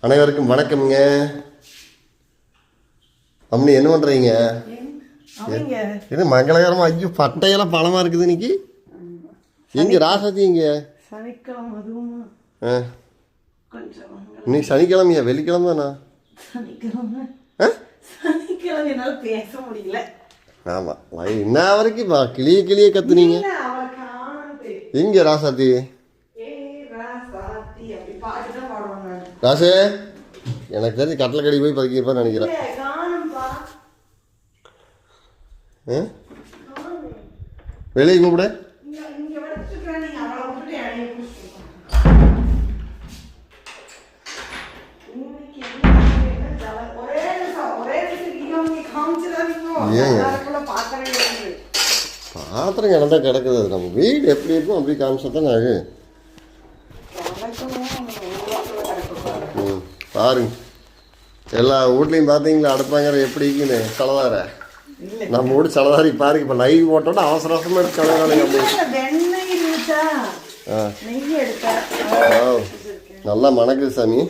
அனைவருக்கும் வணக்கம்ங்க. அம்மனி என்ன அவங்க இது மங்களகரமா ஐயோ பட்டையெல்லாம் பழமா இருக்குது இன்னைக்கு. எங்க ராசாத்தி இங்க ஆ, இன்னைக்கு சனிக்கிழமையா? வெள்ளிக்கிழமை தானா சனிக்கிழமை. ஆ? சனிக்கிழமை என்னால பேச முடியல. ஆமா. லை- என்ன வரைக்கும் கிளிய கிளிய கத்துனீங்க. எங்க ராசாத்தி ஏய், ராசாத்தி, அப்படி பாட்டு தான் பாடுவேன் நானு. ராசே எனக்கு தெரிஞ்சு கட்டளை கடி போய் பதுக்கிருப்பான்னு நினைக்கிறேன்? வெளியே கூப்பிட. பாத்திரம் கிடந்தா கிடக்குது. நம்ம வீடு எப்படி இருக்கும் அப்படி காமிச்சா தான் ஆகு வணக்கமும் உள்ளுக்குள்ள கிடக்கு. ம் பாருங்க. எல்லா வீட்லையும் பார்த்தீங்களா அடுப்பாங்கிற எப்படி இருக்குன்னு சலதார. நம்ம வீடு சலதாரி பாருங்க இப்போ லைவ் போட்டோன்னா அவசர அவசரமாக எடுத்து. சலதாரி நல்லா மணக்குது சாமி.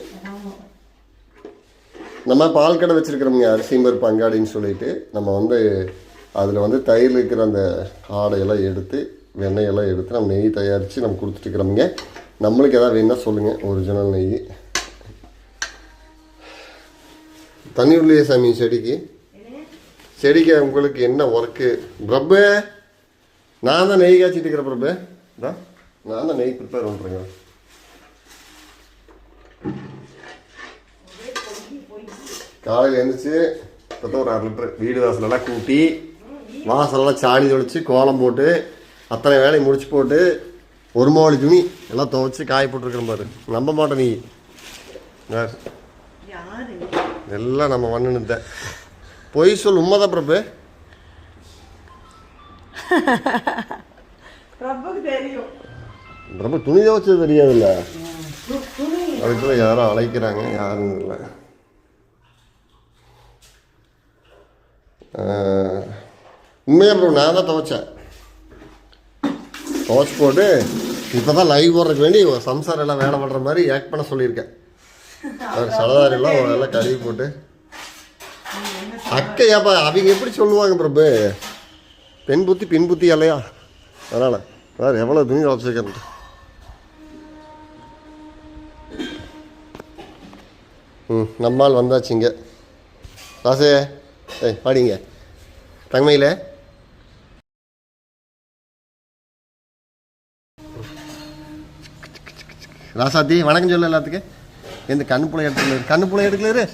நம்ம பால் கடை வச்சிருக்கிறோம்ங்க அரிசி பருப்பு அங்காடின்னு சொல்லிட்டு. நம்ம வந்து அதில் வந்து தயிர் இருக்கிற அந்த ஆடையெல்லாம் எடுத்து வெண்ணெயெல்லாம் எடுத்து நம்ம நெய் தயாரித்து நம்ம கொடுத்துட்டுருக்குறோம்ங்க நம்மளுக்கு எதாவது வேணும்னா சொல்லுங்கள் ஒரிஜினல் நெய். தண்ணி உள்ளே சாமி செடிக்கு. செடிக்கு உங்களுக்கு என்ன ஒர்க்கு பிரபு நான் தான் நெய் காய்ச்சிட்டு இருக்கிறேன் பிரபு. நான் தான் நெய் ப்ரிப்பேர் பண்ணுறேங்க காலையில் எழுந்திரிச்சு இப்போ ஒரு அரை லிட்டர் வீடு வாசலெல்லாம் கூட்டி வாசலெல்லாம் சாணி தொளிச்சு கோலம் போட்டு அத்தனை வேலையை முடிச்சு போட்டு ஒரு மாவளி துணி எல்லாம் துவைச்சி காய போட்டுருக்குறேன் பாரு. நம்ப மாட்டேன் நீ. யாரு? எல்லாம் நம்ம பண்ணுனத பொய் சொல் உண்மைதான் பிரபு. பிரபு துணி துவைச்சது தெரியாதுல்ல? அதுக்குள்ள யாரோ அழைக்கிறாங்க யாரும் இல்லை உண்மையாக ப்ரோ நான் தான் துவைச்சேன். துவைச்சு போட்டு இப்போ தான் லைவ் போடுறதுக்கு வேண்டி சம்சாரம் எல்லாம் வேலை பண்ணுற மாதிரி ஆக்ட் பண்ண சொல்லியிருக்கேன். அவர் நல்லா கழுவி போட்டு. அக்கையாப்பா அவங்க எப்படி சொல்லுவாங்க பிரபு? பெண் புத்தி பின் புத்தி இல்லையா? அதனால் வேறு எவ்வளோ துணி துவைச்சிருக்கேன் ம் நம்மால் வந்தாச்சுங்க ராசே ஏய் பாடிங்க தங்கமையில். ராசாத்தி வணக்கம் சொல்ல எல்லாத்துக்கும். எந்த கண்ணு புள்ளை எடுத்துக்கல கண்ணு புள்ளை எடுக்கலாரு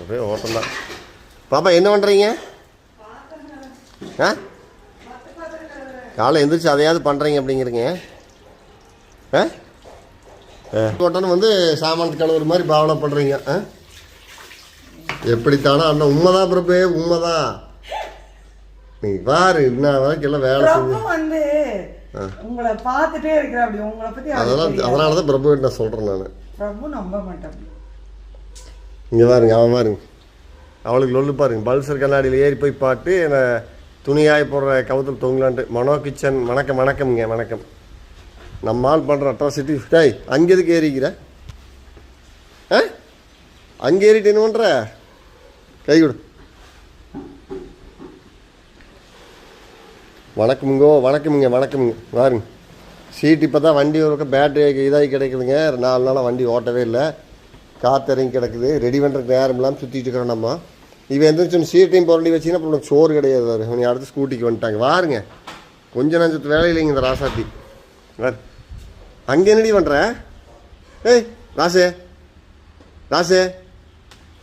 ஒரே ஓட்டம் தான். பாப்பா என்ன பண்ணுறீங்க ஆ? காலை எந்திரிச்சு அதையாவது பண்ணுறீங்க அப்படிங்கிறீங்க. ஆ? போட்டோன்னு வந்து சாமானத்து கழுவுற மாதிரி பாவனை பண்ணுறீங்க ஆ? எப்படித்தானோ அண்ணன் உண்மைதான் பிரபு உண்மைதான். நீ பாரு இன்னும் வரைக்கும் எல்லாம் வேலை வந்து உங்களை பார்த்துட்டே இருக்கிற அப்படி. உங்களை பத்தி அவளுக்கு அதெல்லாம். அதனால தான் பிரபு நான் சொல்கிறேன் நான். பிரபு நம்ப மாட்டேன். இங்கே பாருங்க அவன் பாருங்க. அவளுக்கு லொல்லு பாருங்க. பல்சர் கண்ணாடியில் ஏறி போய் பாட்டு என்னை துணியாய் போடுற கவுத்தில் தொங்கலான்ட்டு. மனோ கிச்சன் வணக்கம் வணக்கம்ங்க வணக்கம். நம்ம ஆள் பண்ணுற அட்ராசிட்டி டேய் அங்கே எதுக்கு ஏறிக்கிற? ஆ? அங்கே ஏறிட்டு என்ன பண்ணுற கை கொடு. வணக்கமுங்கோ வணக்கமுங்க வணக்கமுங்க. வாருங்க. சீட் இப்போ தான் வண்டி ஒரு பேட்டரி இதாகி கிடைக்குதுங்க. நாலு நாளாக வண்டி ஓட்டவே இல்லை. காத்திறங்கி கிடக்குது. ரெடி பண்ணுறதுக்கு நேரம் இல்லாமல் சுற்றிட்டு இருக்கிறோம் நம்ம. இவன் எந்திரிச்சு சீட்டையும் புரண்டி வச்சிங்கன்னா அப்புறம் உனக்கு சோறு கிடையாது பாரு. நீ அடுத்து ஸ்கூட்டிக்கு வந்துட்டாங்க. வாருங்க. கொஞ்ச நஞ்சத்து வேலை இல்லைங்க இந்த ராசாத்தி. வேறு அங்கே என்னடி பண்ணுற ஏய் ராசே. ராசே.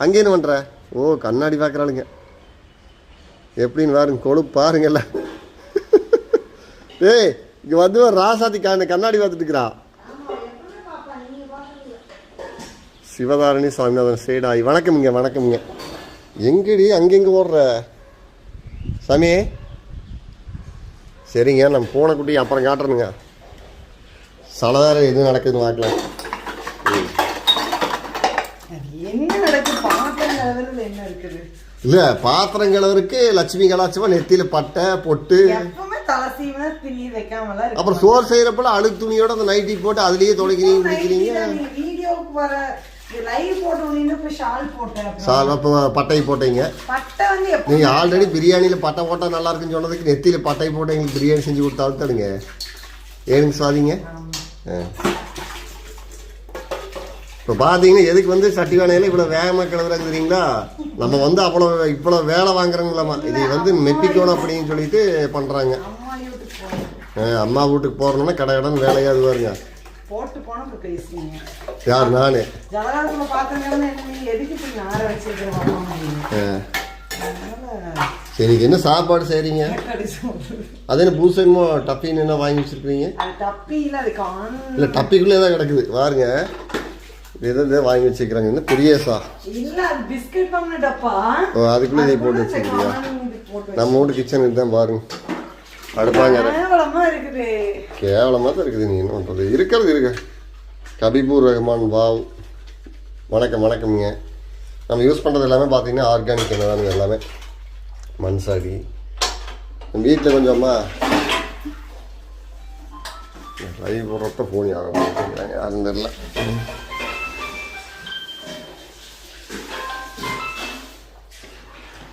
அங்கே என்ன பண்ணுற ஓ கண்ணாடி பார்க்குறாளுங்க எப்படின்னு வாருங்க. கொழு பாருங்கள்ல ஏய் இங்கே வந்து ஒரு ராசாத்தி கண்ண கண்ணாடி பார்த்துட்டு இருக்கிறா. சிவதாரணி சுவாமிநாதன் ஸ்ரீடாய் வணக்கமுங்க வணக்கமுங்க எங்கடி அங்கெங்க ஓடுற? சாமி. சரிங்க நம்ம பூனைக்குட்டி அப்புறம் காட்டுறணுங்க சலதார எது நடக்குதுன்னு பார்க்கலாம். இல்லை பாத்திரம் கலவருக்கு லட்சுமி கலாச்சமா நெத்தியில் பட்டை பொட்டு. அப்புறம் சோறு செய்கிறப்பல அழுக்கு துணியோட அந்த நைட்டி போட்டு அதுலேயே துடைக்கிறீங்க பிடிக்கிறீங்க வீடியோ வீடியோக்கு வர பட்டை போட்டீங்க. பட்டை நீங்கள் ஆல்ரெடி பிரியாணியில் பட்டை போட்டால் நல்லா இருக்குன்னு சொன்னதுக்கு நெத்தியில் பட்டை போட்டு எங்களுக்கு பிரியாணி செஞ்சு கொடுத்தாலும் தடுங்க. ஏனுங்க சுவாதிங்க இப்போ பார்த்தீங்கன்னா எதுக்கு வந்து சட்டி வேணையில இவ்வளோ வேகமாக கிளம்புறாங்க தெரியுங்களா? நம்ம வந்து அவ்வளோ இவ்வளோ வேலை வாங்குறோங்களாமா இது வந்து மெப்பிக்கணும் அப்படின்னு சொல்லிட்டு பண்ணுறாங்க அம்மா வீட்டுக்கு போகிறோம்னா கடை கடன் வேலையாக அது பேசுறீங்க யார் நான்? சரி என்ன சாப்பாடு சொல்றது. அது என்ன பூசணுமோ டப்பின்னு என்ன வாங்கி வச்சுருக்கீங்க இல்லை டப்பிக்குள்ளே தான் கிடக்குது. பாருங்க இது வாங்கி வச்சுக்கிறாங்க. என்ன பெரியசா இல்ல அது பிஸ்கட் பண்ண டப்பா. ஓ அதுக்குள்ளே இதை போட்டு போட்டு நம்ம வீட்டு கிச்சன் இதுதான் பாருங்க. அடுப்பாங்க. கேவலமா இருக்குது. கேவலமாக தான் இருக்குது. நீ என்ன பண்ணுறது இருக்கிறது இருக்கு கபிபூர் ரஹ்மான் வாவ் வணக்கம் வணக்கம்ங்க. நம்ம யூஸ் பண்ணுறது எல்லாமே பார்த்தீங்கன்னா ஆர்கானிக் என்னதானுங்க எல்லாமே. மண்சாடி. வீட்டில் கொஞ்சமா லைவ் போடுறப்ப ஃபோன் யாரும் யாரும் தெரியல.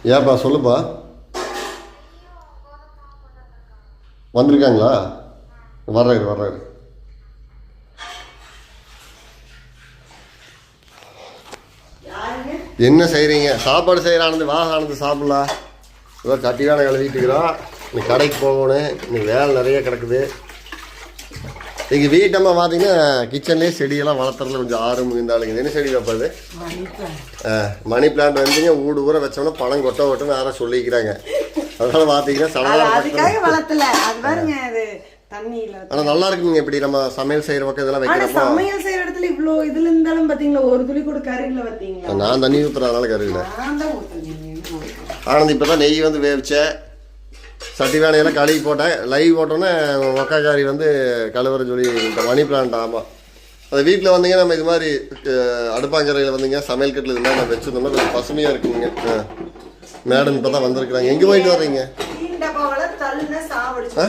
ஏப்பா சொல்லுப்பா. வந்திருக்காங்களா? வர்றாரு வர்றாரு என்ன செய்கிறீங்க சாப்பாடு செய்கிறானது வா ஆனது சாப்பிடலாம் ஏதோ கட்டி வேலை எழுதிட்டு இருக்கிறோம் இன்னைக்கு கடைக்கு போகணும். இன்னைக்கு வேலை நிறைய கிடக்குது. எங்கள் வீட்டம்மா பார்த்தீங்கன்னா கிச்சன்லேயே செடியெல்லாம் வளர்த்துறதுல கொஞ்சம் ஆர்வம் இருந்தாளுங்க என்ன செடி வைப்பது மணி பிளான்ட் வந்துங்க ஊடு ஊற வச்சோம்னா பணம் கொட்ட கொட்டன்னு யாரும் சொல்லிக்கிறாங்க. அதனால பார்த்தீங்கன்னா சடலாக ஆனால் நல்லா இருக்குங்க இப்படி நம்ம சமையல் செய்கிற பக்கம் இதெல்லாம் ஆனா வைக்கிறப்போ. சமையல் செய்யற இடத்துல இவ்ளோ இதுல இருந்தாலும் பாத்தீங்களா ஒரு துளி கூட கறியில பாத்தீங்களா? நான் தண்ணி நான் தான் ஊத்துனேன். ஆனந்த் இப்போ தான் நெய் வந்து வேவிச்சேன். சட்டி வேலையெல்லாம் கழுவி போட்டேன். லைவ் போட்டோன்னே ஒக்காக்காரி வந்து கழுவுற சொல்லி இந்த மணி பிளான்ட் ஆமாம் அது வீட்டில் வந்தீங்க நம்ம இது மாதிரி அடுப்பாங்கரையில் வந்தீங்க சமையல் கட்டில் இது மாதிரி நான் வச்சுருந்தோம்னா கொஞ்சம் பசுமையாக இருக்குங்க. மேடம் இப்போ தான் வந்திருக்கிறாங்க. எங்கே போயிட்டு வர்றீங்க? ஆ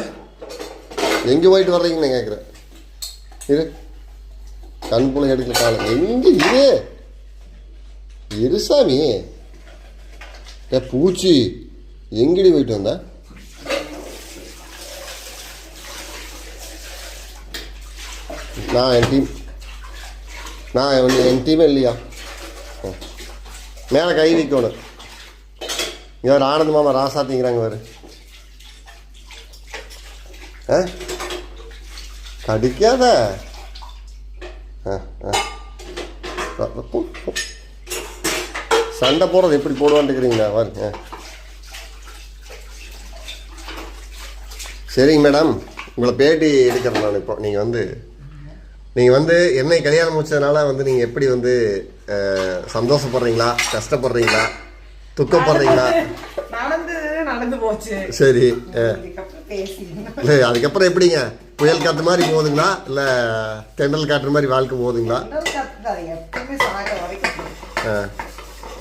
எங்கே போயிட்டு வர்றீங்கன்னு நான் கேட்குறேன் இரு. கண் புள்ள எடுக்கல காலம் எங்கே இரு? இருசாமி ஏ பூச்சி. எங்கடி போயிட்டு வந்தேன் நான் என் டீம் நான் வந்து என் டீமே இல்லையா? மேலே கை வைக்கணும். இங்கே ஒரு ஆனந்த மாமா ராசாத்திங்கிறாங்க வேறு ஆ? கடிக்காத. ஆ ஆ. சண்டை போடுறது எப்படி போடுவான்ட்டுக்கிறீங்களா வாருங்க சரிங்க மேடம். உங்களை பேட்டி எடுக்கிறேன் நான் இப்போ. நீங்கள் வந்து நீங்கள் வந்து என்னை கல்யாணம் முடிச்சதுனால வந்து நீங்கள் எப்படி வந்து சந்தோஷப்படுறீங்களா? கஷ்டப்படுறீங்களா? துக்கப்படுறீங்களா? நடந்து நடந்து போச்சு. சரி அதுக்கப்புறம் எப்படிங்க? புயல் காற்று மாதிரி போகுதுங்களா? இல்லை தென்றல் காற்று மாதிரி வாழ்க்கை போகுதுங்களா?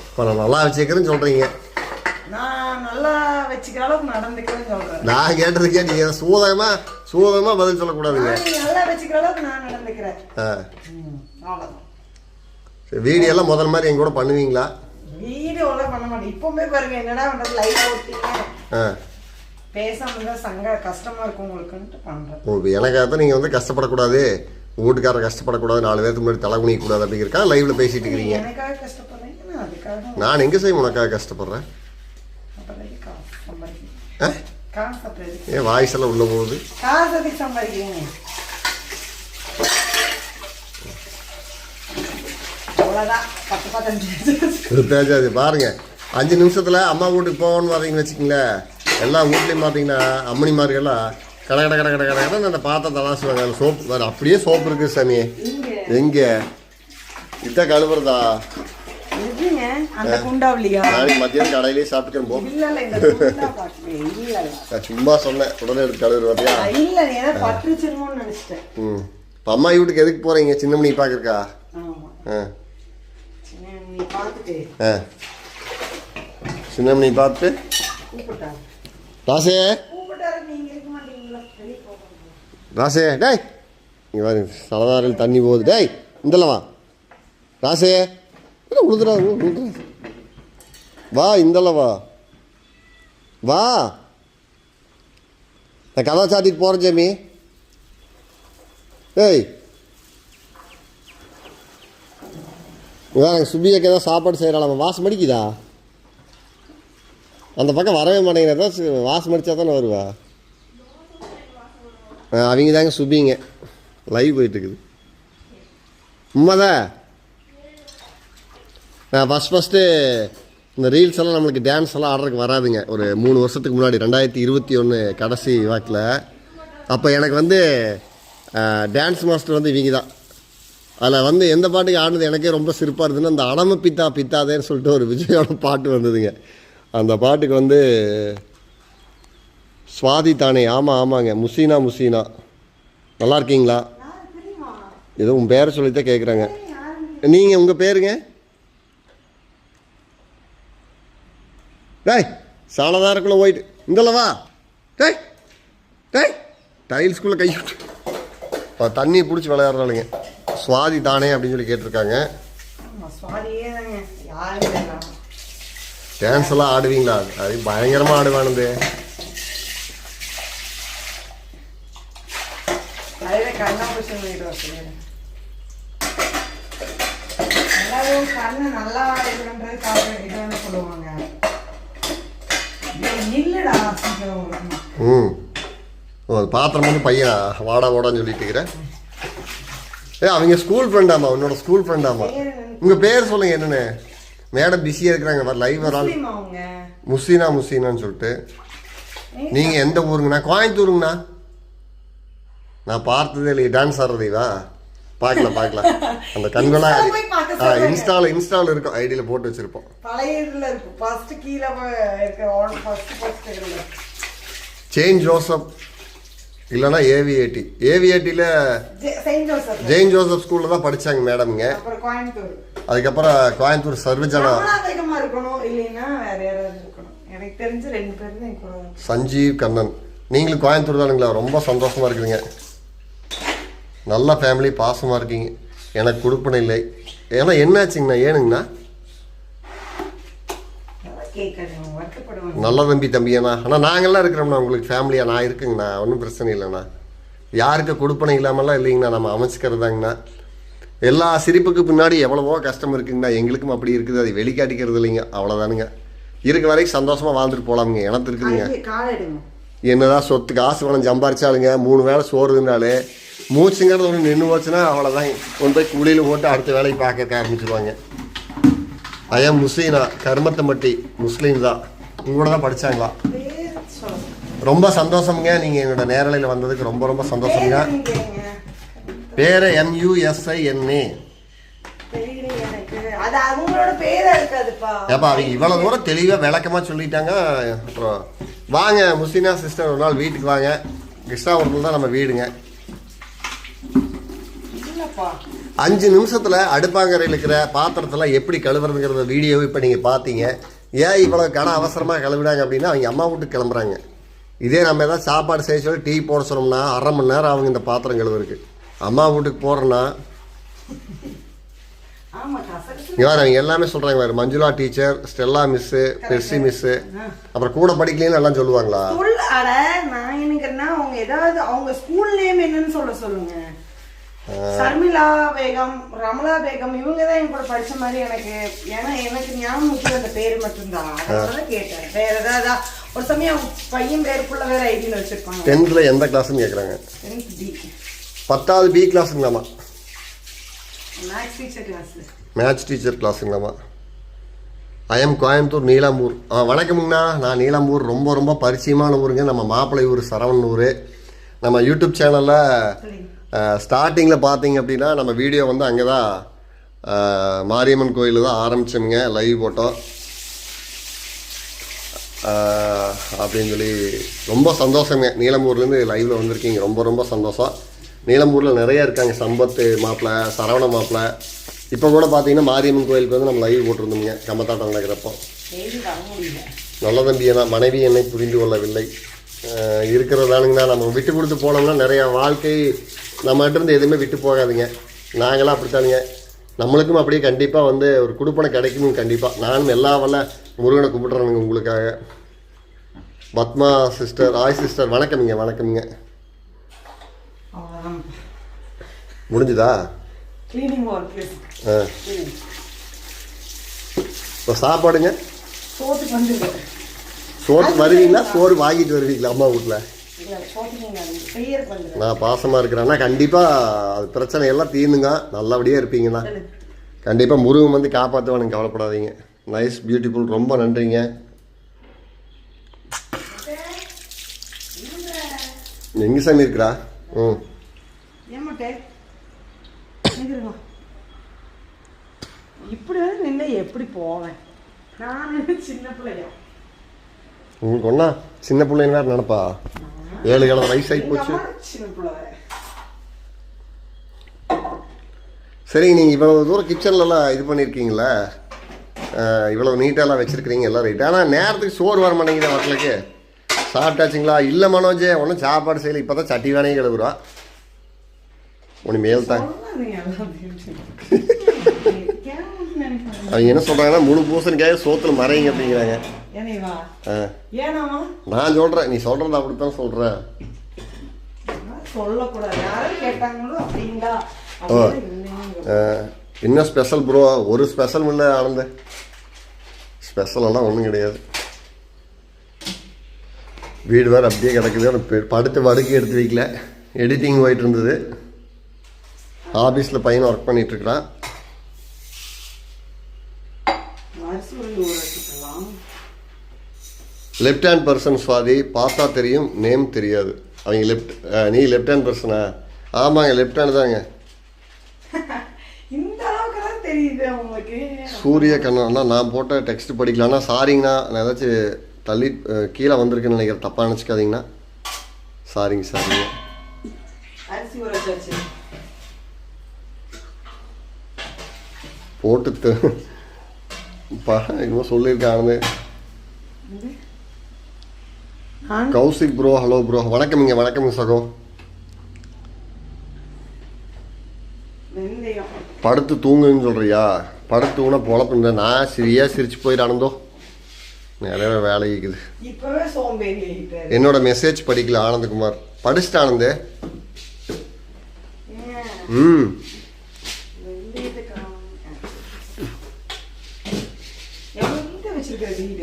இப்போ நான் நல்லா வச்சுக்கிறேன்னு சொல்கிறீங்க நான் நல்லா வச்சுக்கிற அளவுக்கு நடந்துக்கிறேன்னு சொல்றேன். நான் கேட்டதுக்கே நீங்கள் சூதகமாக சூதகமாக பதில் சொல்லக்கூடாதுங்க. நல்லா வச்சுக்கிற அளவுக்கு நான் நடந்துக்கிறேன். வீடியோ எல்லாம் முதல் மாதிரி எங்க கூட பண்ணுவீங்களா? வீடியோ எல்லாம் பண்ண மாட்டேன். இப்பவுமே பாருங்க என்னடா பண்றது லைவ் ஓட்டிங்க ஆ. பேசாம இருந்தா சங்க கஷ்டமா இருக்கும் உங்களுக்குன்ட்டு பண்றேன். ஓ இப்போ எனக்காக தான் நீங்கள் வந்து கஷ்டப்படக்கூடாது. வீட்டுக்காரர் கஷ்டப்படக்கூடாது நாலு பேருக்கு முன்னாடி தலை குனிக்கக்கூடாது அப்படிங்கிறக்கா லைவில் பேசிட்டு இருக்கிறீங்க நான் எங்கே செய்ய உனக்காக கஷ்டப்படுறேன் அப்போதைக்கு காசு சம்பாதிக்கிறேன் ஆ காசு அப்படி ஏன் வாய்ஸ் எல்லாம் உள்ளே போகுது காசு சம்பாதிக்கிறீங்க பாருங்க அஞ்சு நிமிஷத்தில் அம்மா வீட்டுக்கு போகணும்னு பார்த்தீங்கன்னு வச்சுக்கங்களேன் எல்லா வீட்லேயும் பார்த்தீங்கன்னா மாதிரியெல்லாம் கட கட கட கட கடை அந்த பாத்திரத்தை தலாசுவாங்க சோப்பு வேறு அப்படியே சோப்பு இருக்குது சாமி எங்கே இதான் கழுவுறதா அந்த குண்டாவிலியா? நாளைக்கு மத்தியானம் கடையிலேயே சாப்பிட்டுக்கிறேன் போ. இல்ல இல்ல இந்த குண்டா பாக்கல இல்ல இல்ல நான் சும்மா சொன்னேன். உடனே எடுத்து கழுவுற பார்த்தியா இல்ல நினைச்சிட்டேன். ம். இப்போ அம்மா வீட்டுக்கு எதுக்கு போகிறீங்க சின்ன மணி பார்க்குறக்கா ஆமா. ஆ. சின்ன நீ பார்த்துட்டு ஆ. சின்ன மணி ராசே. ராசே டேய். இங்கே பாருங்க சலதாரில் தண்ணி போகுது. டேய் இந்தல வா. ராசே. என்ன உழுதுறா உழுதுறா வா இந்தல வா. வா நான் கதவை சாத்திட்டு போகிறேன் ஜெமி. ஏய். வேறு சுபியாக்கு ஏதாவது சாப்பாடு செய்கிறாள் வாசம் அடிக்குதா? அந்த பக்கம் வரவே மாட்டேங்கிறா. ஏதாவது வாசம் அடித்தா தானே வருவா. அவங்க தாங்க சுபிங்க. லைவ் போயிட்டுருக்குது உண்மைதான். நான் ஃபஸ்ட் ஃபஸ்ட்டு இந்த ரீல்ஸ் எல்லாம் நம்மளுக்கு டான்ஸ் எல்லாம் ஆடுறதுக்கு வராதுங்க. ஒரு மூணு வருஷத்துக்கு முன்னாடி ரெண்டாயிரத்தி இருபத்தி ஒன்று கடைசி வாக்கில். அப்போ எனக்கு வந்து டான்ஸ் மாஸ்டர் வந்து இவங்க தான். அதில் வந்து எந்த பாட்டுக்கு ஆடுனது எனக்கே ரொம்ப சிறப்பாக இருந்ததுன்னா அந்த அடம பித்தா பித்தாதேன்னு சொல்லிட்டு ஒரு விஜயோட பாட்டு வந்ததுங்க. அந்த பாட்டுக்கு வந்து சுவாதி தானே ஆமாம் ஆமாங்க. முசீனா முசீனா. நல்லா இருக்கீங்களா? ஏதோ உன் பேரை சொல்லித்தான் கேட்குறாங்க நீங்கள் உங்கள் பேருங்க? டேய் சாலதாரக்குள்ளே போயிட்டு இந்தல்லவா டேய் டேய் டைல்ஸ்குள்ளே கை இப்போ தண்ணி பிடிச்சி விளையாடுறாளுங்க. சுவாதி தானே அப்படின்னு சொல்லி கேட்டிருக்காங்க. டான்ஸ் எல்லாம் ஆடுவீங்களா? அது பயங்கரமாக ஆடுவானுது கண்ணு நல்லா இதுன்னு சொல்லுவாங்க. ஒரு ம். ஓ அது பாத்திரம் வந்து பையனா வாடா வாடான்னு சொல்லிட்டு இருக்கிறேன் ஏ அவங்க ஸ்கூல் ஃப்ரெண்டாமா உன்னோட ஸ்கூல் ஃப்ரெண்டாமா உங்கள் பேர் சொல்லுங்கள் என்னென்னு. மேடம் பிஸியாக இருக்கிறாங்க லைவ் வரால் முசீனா முசீனான்னு சொல்லிட்டு. நீங்கள் எந்த ஊருங்கண்ணா? கோயம்புத்தூருங்கண்ணா? நான் பார்த்ததே இல்லையே டான்ஸ் ஆடுறதைவா பார்க்கலாம் பார்க்கலாம் அந்த சொல்லுங்க. இன்ஸ்டாவில் இன்ஸ்டாவில் இருக்கும் ஐடியில் போட்டு வச்சுருப்போம். பழைய இதுல இருக்கு. ஃபர்ஸ்ட் கீழே போய் இருக்கிற ஆல் ஃபர்ஸ்ட் ஃபர்ஸ்ட் இருக்கிற Saint Joseph A V A D ஏவிஏடியில் Saint Joseph Saint Joseph ஸ்கூலில் தான் படித்தாங்க மேடம்ங்க. அதுக்கப்புறம் கோயம்புத்தூர் சர்வஜனா. சஞ்சீவ் கண்ணன். நீங்களும் கோயம்புத்தூர் தானுங்களா? ரொம்ப சந்தோஷமாக இருக்குதுங்க. நல்ல ஃபேமிலி பாசமாக இருக்கீங்க. எனக்கு கொடுப்பன இல்லை. ஏன்னா என்னாச்சுங்கண்ணா? ஏனுங்கண்ணா? நல்லா தம்பி தம்பியாண்ணா. ஆனால் நாங்கள்லாம் இருக்கிறோம்ண்ணா உங்களுக்கு ஃபேமிலியாக நான் இருக்குங்கண்ணா. ஒன்றும் பிரச்சனை இல்லைண்ணா. யாருக்கு கொடுப்பனை இல்லாமலாம் இல்லைங்கண்ணா. நம்ம அமைச்சிக்கிறதாங்கண்ணா. எல்லா சிரிப்புக்கு பின்னாடி எவ்வளவோ கஷ்டம் இருக்குங்கண்ணா. எங்களுக்கும் அப்படி இருக்குது. அது வெளிக்காட்டிக்கிறது இல்லைங்க. அவ்வளோதானுங்க இருக்க வரைக்கும் சந்தோஷமாக வாழ்ந்துட்டு போகலாமுங்க எனக்கு இருக்குதுங்க. என்னதான் சொத்து காசு பணம் சம்பாரிச்சாலுங்க மூணு வேளை சோறு இருந்தாலே மூச்சுங்கிறது ஒன்று நின்று போச்சுன்னா அவ்வளோதான் கொண்டு போய் குழியில் போட்டு அடுத்த வேலையை பார்க்க ஆரம்பிச்சிருவாங்க. ஐயா முஸ்லீனா கருமத்தம்பட்டி முஸ்லீம் தான். உங்களோட தான் படித்தாங்களா ரொம்ப சந்தோஷமுங்க. நீங்கள் எங்களோட நேரலையில் வந்ததுக்கு ரொம்ப ரொம்ப சந்தோஷமுங்க. பேர் எம்யூஎஸ்ஐஎன்ஏ ஏப்பா அவங்க இவ்வளோ தூரம் தெளிவாக விளக்கமாக சொல்லிட்டாங்க. அப்புறம் வாங்க முஸ்லீனா சிஸ்டர் ஒரு நாள் வீட்டுக்கு வாங்க. கிருஷ்ணாபுரத்தில் தான் நம்ம வீடுங்க. அஞ்சு நிமிஷத்தில் அடுப்பாங்கரையில் இருக்கிற பாத்திரத்தெல்லாம் எப்படி கழுவுறதுங்கிறத வீடியோ இப்போ நீங்கள் பார்த்தீங்க. ஏன் இவ்வளோ கன அவசரமாக கழுவிடாங்க அப்படின்னா அவங்க அம்மா வீட்டுக்கு கிளம்புறாங்க. இதே நம்ம ஏதாவது சாப்பாடு செய்ய சொல்லி டீ போட சொன்னோம்னா அரை மணி நேரம் அவங்க இந்த பாத்திரம் கழுவுறதுக்கு. அம்மா வீட்டுக்கு போகிறோன்னா இங்கே அவங்க எல்லாமே சொல்கிறாங்க வேறு Manjula teacher Stella miss Percy miss அப்புறம் கூட படிக்கலன்னு எல்லாம் சொல்லுவாங்களா? நான் அவங்க ஏதாவது அவங்க ஸ்கூல் நேம் என்னன்னு சொல்ல சொல்லுங்க. சர்மிளா பேகம் ரமலா பேகம் இவங்க தான் என் கூட படிச்ச மாதிரி எனக்கு ஏன்னா எனக்கு ஞாபகம் முக்கியம் அந்த பேர் மட்டும்தான். அதனால தான் கேட்டேன். வேற ஏதாவது ஒரு சமயம் பையன் பேர் புள்ள வேற ஐடியில் வச்சிருப்பாங்க. டென்த்தில் எந்த கிளாஸ்னு கேட்குறாங்க பத்தாவது B கிளாஸுங்களாமா maths teacher class maths teacher கிளாஸுங்களாமா IIM Coimbatore Neelambur ஆ வணக்கமுங்கண்ணா நான் நீலாம்பூர் ரொம்ப ரொம்ப பரிச்சயமான ஊருங்க. நம்ம மாப்பிள்ளை ஊர் சரவணன் ஊர். நம்ம யூடியூப் சேனலில் ஸ்டார்டிங்கில் பார்த்தீங்க அப்படின்னா நம்ம வீடியோ வந்து அங்கே தான் மாரியம்மன் கோயில் தான் ஆரம்பிச்சோமுங்க லைவ் போட்டோம் அப்படின்னு சொல்லி ரொம்ப சந்தோஷங்க. நீலம்பூர்லேருந்து லைவில் வந்திருக்கீங்க. ரொம்ப ரொம்ப சந்தோஷம். நீலம்பூரில் நிறைய இருக்காங்க. சம்பத்து மாப்பிள்ளை சரவண மாப்பிள்ளை இப்போ கூட பார்த்தீங்கன்னா மாரியம்மன் கோயிலுக்கு வந்து நம்ம லைவ் போட்டிருந்தோங்க கம்பத்தாட்டம் நடக்கிறப்போ. நல்ல தம்பி தான். மனைவி என்னை புரிந்து கொள்ளவில்லை. இருக்கிறதானுங்கண்ணா நம்ம விட்டு கொடுத்து போனோம்னா நிறையா வாழ்க்கை நம்மகிட்ட இருந்து எதுவுமே விட்டு போகாதுங்க. நாங்களாம் அப்படித்தானுங்க. நம்மளுக்கும் அப்படியே கண்டிப்பாக வந்து ஒரு குடுப்பனை கிடைக்கும் கண்டிப்பாக நானும் எல்லா வல்ல முருகனை கும்பிட்றேனுங்க உங்களுக்காக. பத்மா சிஸ்டர் ஆய் சிஸ்டர் வணக்கம்ங்க வணக்கம்ங்க. முடிஞ்சுதா? ஆ. இப்போ சாப்பாடுங்க? சோத்துக்கு சோறு வருவீங்களா? சோறு வாங்கிட்டு வருவீங்களா அம்மா வீட்டில் நான் பாசமாக இருக்கிறேன்னா கண்டிப்பாக அது பிரச்சனை எல்லாம் தீர்ந்துங்க. நல்லபடியாக இருப்பீங்கண்ணா. கண்டிப்பாக முருகன் வந்து காப்பாற்றுவானுங்க கவலைப்படாதீங்க. நைஸ் பியூட்டிஃபுல் ரொம்ப நன்றிங்க. எங்கே சாமி இருக்கிறா ம் இப்படி வந்து நின்று எப்படி போவேன்? நான் சின்ன பிள்ளையா. உங்களுக்கு ஒன்றா சின்ன பிள்ளைங்க வேறு நினப்பா? ஏழு கிழமை வயசாகி போச்சு. சரிங்க நீங்கள் இவ்வளோ தூரம் கிச்சன்லலாம் இது பண்ணியிருக்கீங்களே இவ்வளோ நீட்டாலாம் வச்சுருக்கிறீங்க எல்லாம் ரைட் ஆனால் நேரத்துக்கு சோறு வர மாட்டேங்குது மக்களுக்கு. சாப்பிட்டாச்சுங்களா? இல்லை மனோஜே ஒன்றும் சாப்பாடு செய்யலை. இப்போ தான் சட்டி வேணையும் கழுவுறா ஒன்று மேல் தான் அவங்க என்ன சொல்கிறாங்கன்னா முழு பூசணிக்காய சோத்துல மறையுங்க அப்படிங்கிறாங்க. நான் சொல்கிறேன் நீ சொல்கிறது அப்படித்தான் சொல்கிறேன் என்ன ஸ்பெஷல் ப்ரோ ஒரு ஸ்பெஷல் இல்லை ஆனந்த. ஸ்பெஷல் எல்லாம் ஒன்றும் கிடையாது. வீடு வேறு அப்படியே கிடக்குது. படுத்து வடுக்கி எடுத்து வைக்கல. எடிட்டிங் போயிட்டு இருந்தது. ஆஃபீஸில் பையன் ஒர்க் பண்ணிட்டு இருக்கிறான் அரிசி உருண்டை ஊற வச்சுக்கலாம் லெஃப்ட் ஹேண்ட் பர்சன் சுவாதி பார்த்தா தெரியும் நேம் தெரியாது. அவங்க லெஃப்ட் நீ லெஃப்ட் ஹேண்ட் பர்சனா ஆமாங்க லெஃப்ட் ஹேண்ட் தாங்க. சூரிய கண்ணா நான் போட்ட டெக்ஸ்ட் படிக்கலாம்னா சாரிங்கண்ணா நான் ஏதாச்சும் தள்ளி கீழே வந்திருக்குன்னு நினைக்கிறேன் தப்பாக நினச்சிக்காதீங்கண்ணா. சாரிங்க சாரிங்க போட்டு பா இன்னும் சொல்லியிருக்காங்க கௌசிக் ப்ரோ ஹலோ ப்ரோ வணக்கம்ங்க வணக்கம்ங்க சகோ. படுத்து தூங்குன்னு சொல்கிறியா படுத்து தூங்கினா பொழப்புங்க நான் சரியா சிரிச்சு போயிட்டு ஆனந்தோ நிறைய வேலை இருக்குது என்னோட மெசேஜ் படிக்கல ஆனந்தகுமார். படிச்சுட்டு ஆனந்தே? ம். வீடு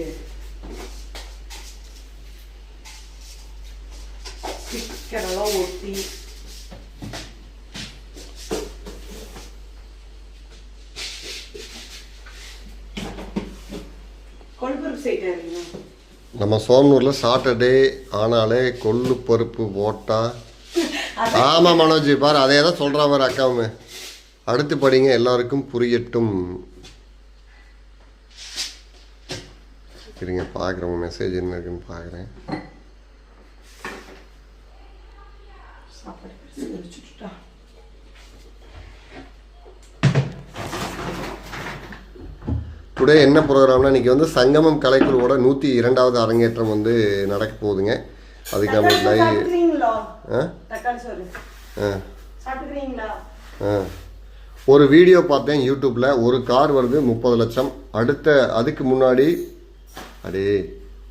எல்லாம் ஒட்டி நம்ம சோமனூரில் சாட்டர்டே ஆனாலே கொள்ளு பருப்பு போட்டா. ஆமாம் மனோஜ் பாரு அதே தான் சொல்கிறா அக்காவுமே. அடுத்து படிங்க எல்லாருக்கும் புரியட்டும். இருங்க பார்க்குறேன் உங்கள் மெசேஜ் என்ன இருக்குன்னு பார்க்குறேன் வச்சுட்டுட்டா டுடே என்ன ப்ரோக்ராம்னா இன்னைக்கு வந்து சங்கமம் கலைக்குழுவோட நூற்றி இரண்டாவது அரங்கேற்றம் வந்து நடக்க போகுதுங்க. அதுக்கு நம்ம லைவ் சாப்பிட்டுக்கிறீங்களா ஆ. ஒரு வீடியோ பார்த்தேன் யூடியூப்ல. ஒரு கார் வருது முப்பது லட்சம். அடுத்த அதுக்கு முன்னாடி அடே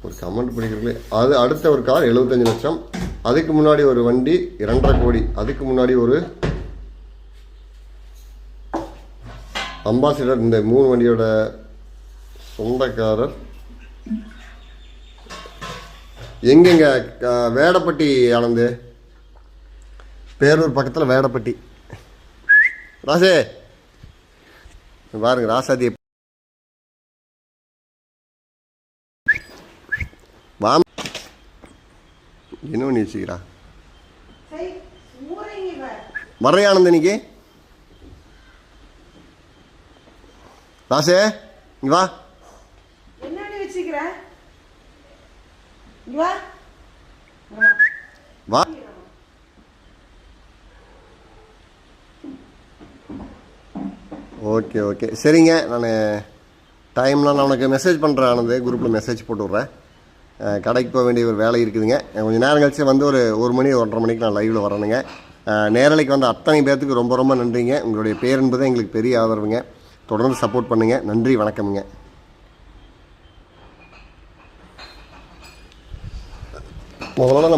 ஒரு கமெண்ட் படிக்கிறீங்களே அது அடுத்த ஒரு கார் எழுபத்தஞ்சு லட்சம். அதுக்கு முன்னாடி ஒரு வண்டி இரண்டரை கோடி. அதுக்கு முன்னாடி ஒரு அம்பாசிடர் இந்த மூணு வண்டியோட சொந்தக்காரர். எங்கெங்க? வேடப்பட்டி ஆனந்து. பேரூர் பக்கத்தில் வேடப்பட்டி. ராசே பாருங்க ராசாதி என்ன பண்ணி வச்சுக்கிறா சரி ஊரைங்க இவன். வர்றையா ஆனந்த் இன்னைக்கு ராசே இங்க வா. வா. Okay okay. சரிங்க நான் டைம்லாம் நான் உனக்கு மெசேஜ் பண்ணுறேன் ஆனந்த். குரூப்பில் மெசேஜ் போட்டு விட்றேன். கடைக்கு போக வேண்டிய ஒரு வேலை இருக்குதுங்க. கொஞ்சம் நேரம் கழிச்சு வந்து ஒரு ஒரு மணி ஒன்றரை மணிக்கு நான் லைவில் வரணுங்க. நேரலைக்கு வந்த அத்தனை பேர்த்துக்கு ரொம்ப ரொம்ப நன்றிங்க. உங்களுடைய பேர் என்பது எங்களுக்கு பெரிய ஆதரவுங்க. தொடர்ந்து சப்போர்ட் பண்ணுங்கள் நன்றி வணக்கமுங்க. முதல்ல நம்ம